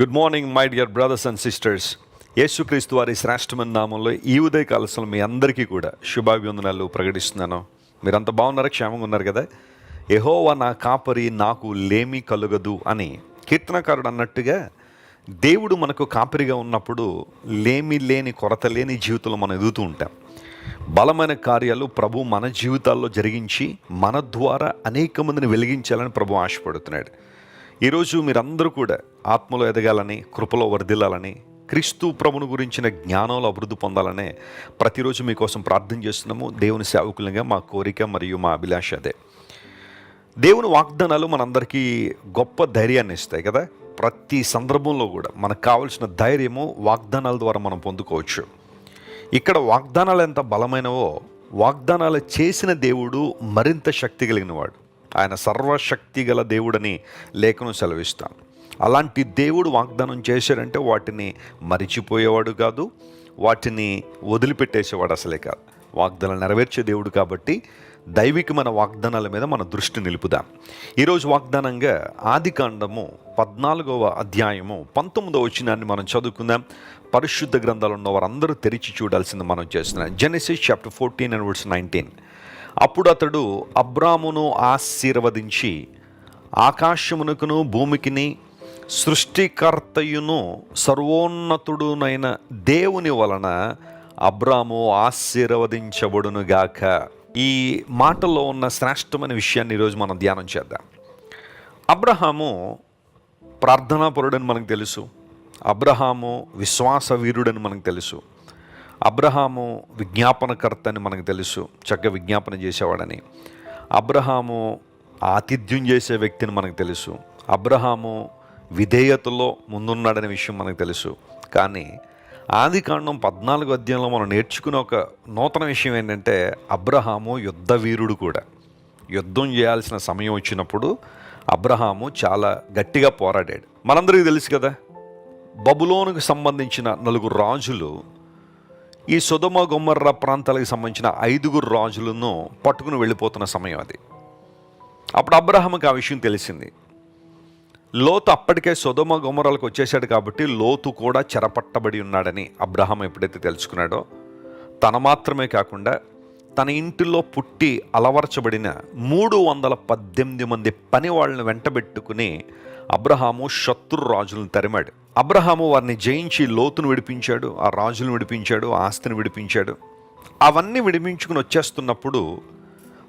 Good morning my dear brothers and sisters యేసుక్రీస్తు వారి శ్రేష్టమైన నామంలో ఈ ఉదయ కాలశంలో మీ అందరికీ కూడా శుభాభివందనాలు ప్రకటిస్తున్నాను. మీరంతా బాగున్నారా? క్షేమంగా ఉన్నారు కదా? ఎహోవా నా కాపరి నాకు లేమి కలుగదు అని కీర్తనకారుడు అన్నట్టుగా దేవుడు మనకు కాపరిగా ఉన్నప్పుడు లేమి లేని కొరత లేని జీవితంలో మనం ఎదుగుతూ ఉంటాం. బలమైన కార్యాలు ప్రభు మన జీవితాల్లో జరిగించి మన ద్వారా అనేక మందిని వెలిగించాలని ప్రభు ఆశపడుతున్నాడు. ఈరోజు మీరందరూ కూడా ఆత్మలో ఎదగాలని కృపలో వర్ధిల్లాలని క్రీస్తు ప్రభుని గురించిన జ్ఞానంలో అభివృద్ధి పొందాలనే ప్రతిరోజు మీకోసం ప్రార్థన చేస్తున్నాము. దేవుని సేవకులుగా మా కోరిక మరియు మా అభిలాష అదే. దేవుని వాగ్దానాలు మనందరికీ గొప్ప ధైర్యాన్ని ఇస్తాయి కదా? ప్రతి సందర్భంలో కూడా మనకు కావలసిన ధైర్యము వాగ్దానాల ద్వారా మనం పొందుకోవచ్చు. ఇక్కడ వాగ్దానాలు ఎంత బలమైనవో వాగ్దానాలు చేసిన దేవుడు మరింత శక్తి కలిగినవాడు. ఆయన సర్వశక్తి గల దేవుడని లేఖను సెలవిస్తాను అలాంటి దేవుడు వాగ్దానం చేశాడంటే వాటిని మరిచిపోయేవాడు కాదు వాటిని వదిలిపెట్టేసేవాడు అసలే కాదు. వాగ్దానాలు నెరవేర్చే దేవుడు కాబట్టి దైవికమైన వాగ్దానాల మీద మన దృష్టి నిలుపుదాం. ఈరోజు వాగ్దానంగా ఆది కాండము పద్నాలుగవ అధ్యాయము పంతొమ్మిదవ వచ్చినాన్ని మనం చదువుకుందాం. పరిశుద్ధ గ్రంథాలు ఉన్న వారందరూ తెరిచి చూడాల్సింది మనం చేస్తున్నాం. Genesis chapter fourteen and words nineteen అప్పుడు అతడు అబ్రామును ఆశీర్వదించి ఆకాశమునకును భూమికిని సృష్టికర్తయును సర్వోన్నతుడునైన దేవుని వలన అబ్రాము ఆశీర్వదించబడునుగాక. ఈ మాటలో ఉన్న శ్రేష్టమైన విషయాన్ని ఈరోజు మనం ధ్యానం చేద్దాం. అబ్రహాము ప్రార్థనాపరుడని మనకు తెలుసు. అబ్రహాము విశ్వాస వీరుడని మనకు తెలుసు. అబ్రహాము విజ్ఞాపనకర్త అని మనకు తెలుసు చక్కగా విజ్ఞాపన చేసేవాడని. అబ్రహాము ఆతిథ్యం చేసే వ్యక్తిని మనకు తెలుసు. అబ్రహాము విధేయతలో ముందున్నాడనే విషయం మనకు తెలుసు. కానీ ఆది కాండం పద్నాలుగు అధ్యాయంలో మనం నేర్చుకున్న ఒక నూతన విషయం ఏంటంటే అబ్రహాము యుద్ధ వీరుడు కూడా. యుద్ధం చేయాల్సిన సమయం వచ్చినప్పుడు అబ్రహాము చాలా గట్టిగా పోరాడాడు. మనందరికీ తెలుసు కదా బబులోనుకు సంబంధించిన నలుగురు రాజులు ఈ సుధమ గుమ్మర్ర ప్రాంతాలకు సంబంధించిన ఐదుగురు రాజులను పట్టుకుని వెళ్ళిపోతున్న సమయం అది. అప్పుడు అబ్రహాముకి ఆ విషయం తెలిసింది. లోతు అప్పటికే సుధమ గుమ్మరాలకు వచ్చేసాడు కాబట్టి లోతు కూడా చెరపట్టబడి ఉన్నాడని అబ్రహాం ఎప్పుడైతే తెలుసుకున్నాడో తన మాత్రమే కాకుండా తన ఇంటిలో పుట్టి అలవర్చబడిన మూడు వందల పద్దెనిమిది మంది పని వాళ్ళని వెంటబెట్టుకుని అబ్రహాము శత్రు రాజులను తరిమాడు. అబ్రహాము వారిని జయించి లోతును విడిపించాడు ఆ రాజులను విడిపించాడు ఆస్తిని విడిపించాడు. అవన్నీ విడిపించుకుని వచ్చేస్తున్నప్పుడు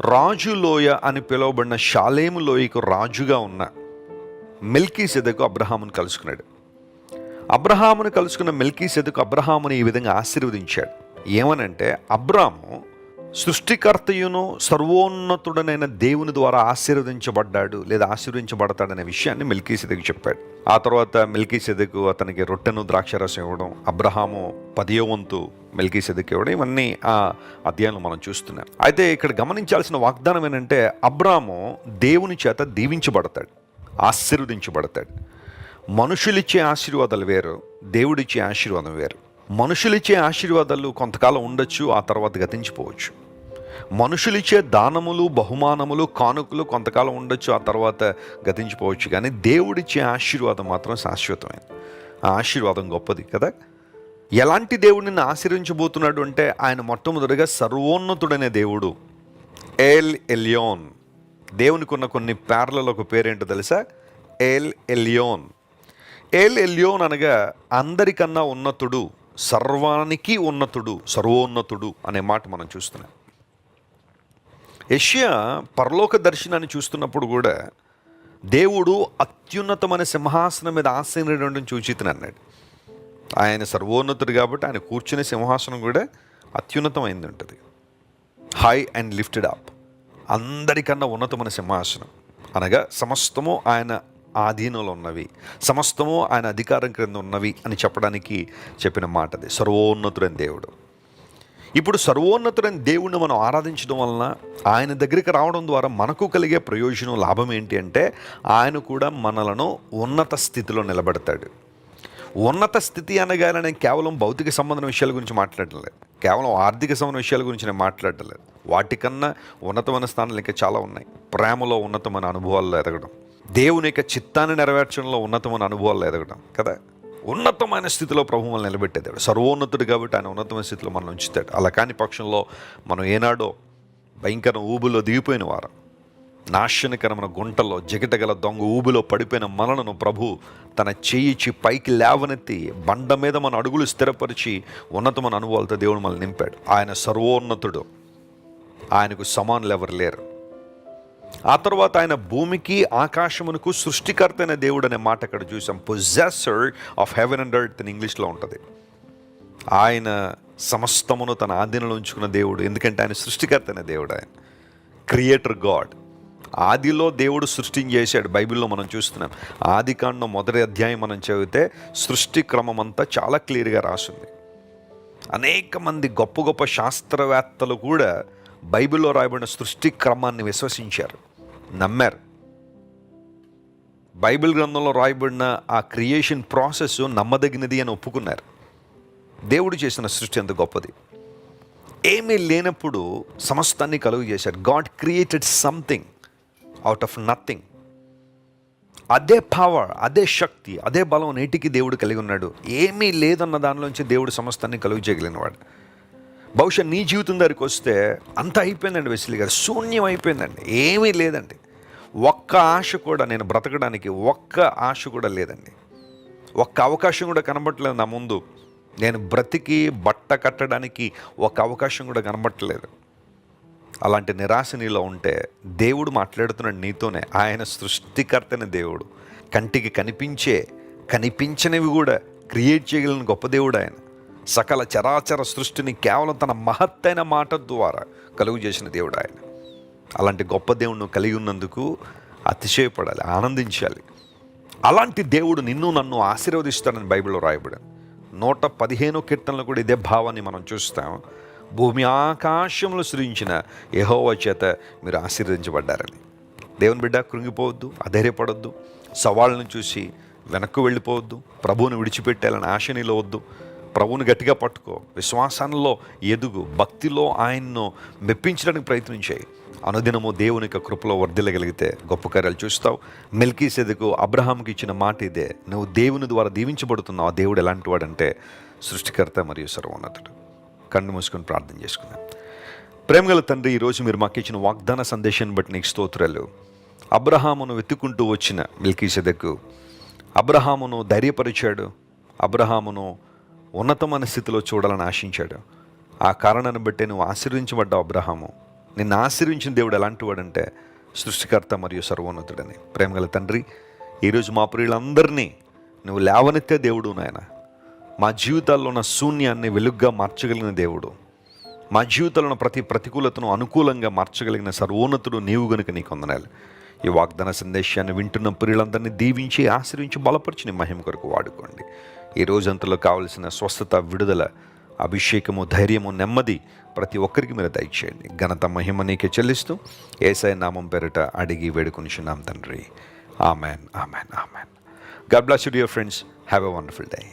రాజు లోయ అని పిలువబడిన షాలేము లోయకు రాజుగా ఉన్న మిల్కీ సెదకు అబ్రహామును కలుసుకున్నాడు. అబ్రహామును కలుసుకున్న మిల్కీ సెదకు అబ్రహాముని ఈ విధంగా ఆశీర్వదించాడు. ఏమనంటే అబ్రాము సృష్టికర్తయును సర్వోన్నతుడనైన దేవుని ద్వారా ఆశీర్వదించబడ్డాడు లేదా ఆశీర్వదించబడతాడనే విషయాన్ని మిల్కీసెదకు చెప్పాడు. ఆ తర్వాత మిల్కీసెదకు అతనికి రొట్టెను ద్రాక్షరసం ఇవ్వడం అబ్రహాము పదియో వంతు మిల్కీ ఇవ్వడం ఇవన్నీ ఆ అధ్యాయంలో మనం చూస్తున్నాం. అయితే ఇక్కడ గమనించాల్సిన వాగ్దానం ఏంటంటే అబ్రాము దేవుని చేత దీవించబడతాడు ఆశీర్వదించబడతాడు. మనుషులిచ్చే ఆశీర్వాదాలు వేరు దేవుడిచ్చే ఆశీర్వాదం వేరు. మనుషులిచ్చే ఆశీర్వాదాలు కొంతకాలం ఉండొచ్చు ఆ తర్వాత గతించిపోవచ్చు. మనుషులిచ్చే దానములు బహుమానములు కానుకలు కొంతకాలం ఉండొచ్చు ఆ తర్వాత గతించిపోవచ్చు. కానీ దేవుడిచ్చే ఆశీర్వాదం మాత్రం శాశ్వతమైనది ఆ ఆశీర్వాదం గొప్పది కదా? ఎలాంటి దేవుడిని ఆశీర్వించబోతున్నాడు అంటే ఆయన మొట్టమొదటిగా సర్వోన్నతుడనే దేవుడు ఎల్ ఎలియోన్. దేవునికి ఉన్న కొన్ని పేర్లలో ఒక పేరేంటో తెలుసా? L Elyon. ఎల్ ఎలియోన్ అనగా అందరికన్నా ఉన్నతుడు సర్వానికి ఉన్నతుడు సర్వోన్నతుడు అనే మాట మనం చూస్తున్నాం. యష్యా పరలోక దర్శనాన్ని చూస్తున్నప్పుడు కూడా దేవుడు అత్యున్నతమైన సింహాసనం మీద ఆసీనుడు చూచితను అన్నాడు. ఆయన సర్వోన్నతుడు కాబట్టి ఆయన కూర్చునే సింహాసనం కూడా అత్యున్నతమైంది ఉంటుంది హై అండ్ లిఫ్టెడ్ అప్ అందరికన్నా ఉన్నతమైన సింహాసనం. అనగా సమస్తము ఆయన ఆధీనంలో ఉన్నవి సమస్తము ఆయన అధికారం క్రింద ఉన్నవి అని చెప్పడానికి చెప్పిన మాటది. సర్వోన్నతుడైన దేవుడు. ఇప్పుడు సర్వోన్నతుడైన దేవుణ్ణి మనం ఆరాధించడం వలన ఆయన దగ్గరికి రావడం ద్వారా మనకు కలిగే ప్రయోజనం లాభం ఏంటి అంటే ఆయన కూడా మనలను ఉన్నత స్థితిలో నిలబెడతాడు. ఉన్నత స్థితి అనగానే నేను కేవలం భౌతిక సంబంధం విషయాల గురించి మాట్లాడటం లేదు కేవలం ఆర్థిక సంబంధ విషయాల గురించి నేను మాట్లాడటం లేదు వాటికన్నా ఉన్నతమైన స్థానాలు ఇంకా చాలా ఉన్నాయి. ప్రేమలో ఉన్నతమైన అనుభవాల్లో ఎదగడం. దేవుని యొక్క చిత్తాన్ని నెరవేర్చడంలో ఉన్నతమైన అనుభవాలు ఎదగడం కదా. ఉన్నతమైన స్థితిలో ప్రభు మనల్ని నిలబెట్టేదాడు సర్వోన్నతుడు కాబట్టి ఆయన ఉన్నతమైన స్థితిలో మనం ఉంచుతాడు. అలా కాని పక్షంలో మనం ఏనాడో భయంకర ఊబులో దిగిపోయిన వారం నాశనకరమైన గుంటలో జగటగల దొంగ ఊబిలో పడిపోయిన మనలను ప్రభు తన చేయిచి పైకి లేవనెత్తి బండ మీద మన అడుగులు స్థిరపరిచి ఉన్నతమైన అనుభవాలతో దేవుడు మనల్ని నింపాడు. ఆయన సర్వోన్నతుడు. ఆయనకు సమానులు ఎవరు లేరు. ఆ తర్వాత ఆయన భూమికి ఆకాశమునకు సృష్టికర్త అయిన దేవుడు అనే మాట అక్కడ చూసాం. Possessor of heaven and earth అని ఇంగ్లీష్లో ఉంటుంది. ఆయన సమస్తమును తన ఆధీనంలో ఉంచుకున్న దేవుడు. ఎందుకంటే ఆయన సృష్టికర్త అయిన దేవుడు ఆయన. క్రియేటర్ గాడ్ ఆదిలో దేవుడు సృష్టిని చేశాడు. బైబిల్లో మనం చూస్తున్నాం. ఆది కాండం మొదటి అధ్యాయం మనం చదివితే సృష్టి క్రమం అంతా చాలా క్లియర్గా రాసింది. అనేక మంది గొప్ప గొప్ప శాస్త్రవేత్తలు కూడా బైబిల్లో రాయబడిన సృష్టి క్రమాన్ని విశ్వసించారు. నమ్మారు. బైబిల్ గ్రంథంలో రాయబడిన ఆ క్రియేషన్ ప్రాసెస్ నమ్మదగినది అని ఒప్పుకున్నారు. దేవుడు చేసిన సృష్టి ఎంత గొప్పది. ఏమీ లేనప్పుడు సమస్తాన్ని కలుగు చేశారు. God created something out of nothing. అదే పవర్ అదే శక్తి అదే బలం నేటికి దేవుడు కలిగి ఉన్నాడు. ఏమీ లేదన్న దానిలోంచి దేవుడు సమస్తాన్ని కలుగు చేయగలిగినవాడు. బహుశా నీ జీవితం దగ్గరికి వస్తే అంత అయిపోయిందండి వెసిలి గారు. శూన్యం అయిపోయిందండి. ఏమీ లేదండి. ఒక్క ఆశ కూడా నేను బ్రతకడానికి ఒక్క ఆశ కూడా లేదండి. ఒక్క అవకాశం కూడా కనబట్టలేదు నా ముందు. నేను బ్రతికి బట్ట కట్టడానికి ఒక అవకాశం కూడా కనబట్టలేదు అలాంటి నిరాశ నీలో ఉంటే దేవుడు మాట్లాడుతున్నాడు నీతోనే. ఆయన సృష్టికర్తని దేవుడు. కంటికి కనిపించే కనిపించనివి కూడా క్రియేట్ చేయగలిగిన గొప్ప దేవుడు ఆయన. సకల చరాచర సృష్టిని కేవలం తన మహత్తైన మాట ద్వారా కలుగు చేసిన దేవుడు ఆయన. అలాంటి గొప్ప దేవుడిని కలిగి ఉన్నందుకు అతిశయపడాలి ఆనందించాలి. అలాంటి దేవుడు నిన్ను నన్ను ఆశీర్వదిస్తాడని బైబిల్లో రాయబడింది. నూట పదిహేను కీర్తనలు కూడా ఇదే భావాన్ని మనం చూస్తాం. భూమి ఆకాశంలో సృజించిన యహోవ చేత మీరు ఆశీర్వదించబడ్డారని. దేవుని బిడ్డ కృంగిపోవద్దు అధైర్యపడొద్దు. సవాళ్ళను చూసి వెనక్కు వెళ్ళిపోవద్దు. ప్రభువుని విడిచిపెట్టాలని ఆశ నీలో వద్దు ప్రభువుని గట్టిగా పట్టుకో. విశ్వాసంలో ఎదుగు. భక్తిలో ఆయన్ను మెప్పించడానికి ప్రయత్నించాయి. అనుదినము దేవుని యొక్క కృపలో వర్ధిల్లగలిగితే గొప్ప కార్యాలు చూస్తావు. మిల్కీ సెదకు అబ్రహాంకి ఇచ్చిన మాట ఇదే. నువ్వు దేవుని ద్వారా దీవించబడుతున్నావు. ఆ దేవుడు ఎలాంటి వాడంటే సృష్టికర్త మరియు సర్వోన్నతుడు. కన్ను మూసుకొని ప్రార్థన చేసుకున్నాను ప్రేమగల తండ్రి ఈరోజు మీరు మాకు ఇచ్చిన వాగ్దాన సందేశాన్ని బట్టి నీకు స్తోత్రాలు. అబ్రహామును వెతుక్కుంటూ వచ్చిన మిల్కీ సెదకు అబ్రహామును ధైర్యపరిచాడు. అబ్రహామును ఉన్నతమైన స్థితిలో చూడాలని ఆశించాడు. ఆ కారణాన్ని బట్టి నువ్వు ఆశీర్వించబడ్డావు అబ్రహాము. నిన్ను ఆశీర్వించిన దేవుడు ఎలాంటి వాడంటే సృష్టికర్త మరియు సర్వోన్నతుడని. ప్రేమగల తండ్రి ఈరోజు మా ప్రియులందరినీ నువ్వు లేవనెత్తే దేవుడు నాయన. మా జీవితాల్లో ఉన్న శూన్యాన్ని వెలుగ్గా మార్చగలిగిన దేవుడు. మా జీవితంలో ఉన్న ప్రతి ప్రతికూలతను అనుకూలంగా మార్చగలిగిన సర్వోన్నతుడు నీవు గనుక నీకు వందనాలు. ఈ వాగ్దాన సందేశాన్ని వింటున్న ప్రియులందరినీ దీవించి ఆశ్రయించి బలపరిచి నీ మహిమ కొరకు వాడుకోండి. ఈ రోజంతలో కావలసిన స్వస్థత విడుదల అభిషేకము ధైర్యము నెమ్మది ప్రతి ఒక్కరికి మీరు దయచేయండి. ఘనత మహిమ నీకే చెల్లిస్తూ ఏసఐ నామం పేరిట అడిగి వేడుకొనిచున్నాం తండ్రి. Amen amen amen. God bless you dear friends have a wonderful day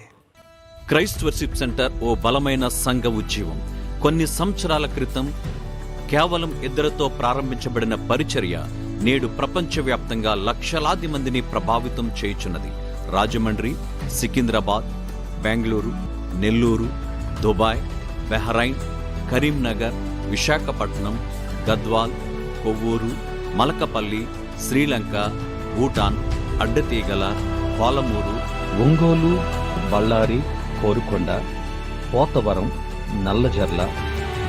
Christ worship center ఓ బలమైన సంఘ ఉద్యమం కొన్ని సంవత్సరాల క్రితం కేవలం ఇద్దరితో ప్రారంభించబడిన పరిచర్య నేడు ప్రపంచవ్యాప్తంగా లక్షలాది మందిని ప్రభావితం చేయుచున్నది. రాజమండ్రి సికింద్రాబాద్ బెంగళూరు నెల్లూరు దుబాయ్ బెహరైన్ కరీంనగర్ విశాఖపట్నం గద్వాల్ కొవ్వూరు మలకపల్లి శ్రీలంక భూటాన్ అడ్డతీగల పాలమూరు ఒంగోలు బళ్ళారి కోరుకొండ పోతవరం నల్లజర్ల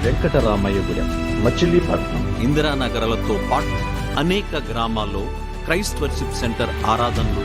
వెంకటరామయ్యగూడెం మచిలీపట్నం ఇందిరానగరాలతో పాటు అనేక గ్రామాల్లో క్రైస్ట్ వర్షిప్ సెంటర్ ఆరాధనలు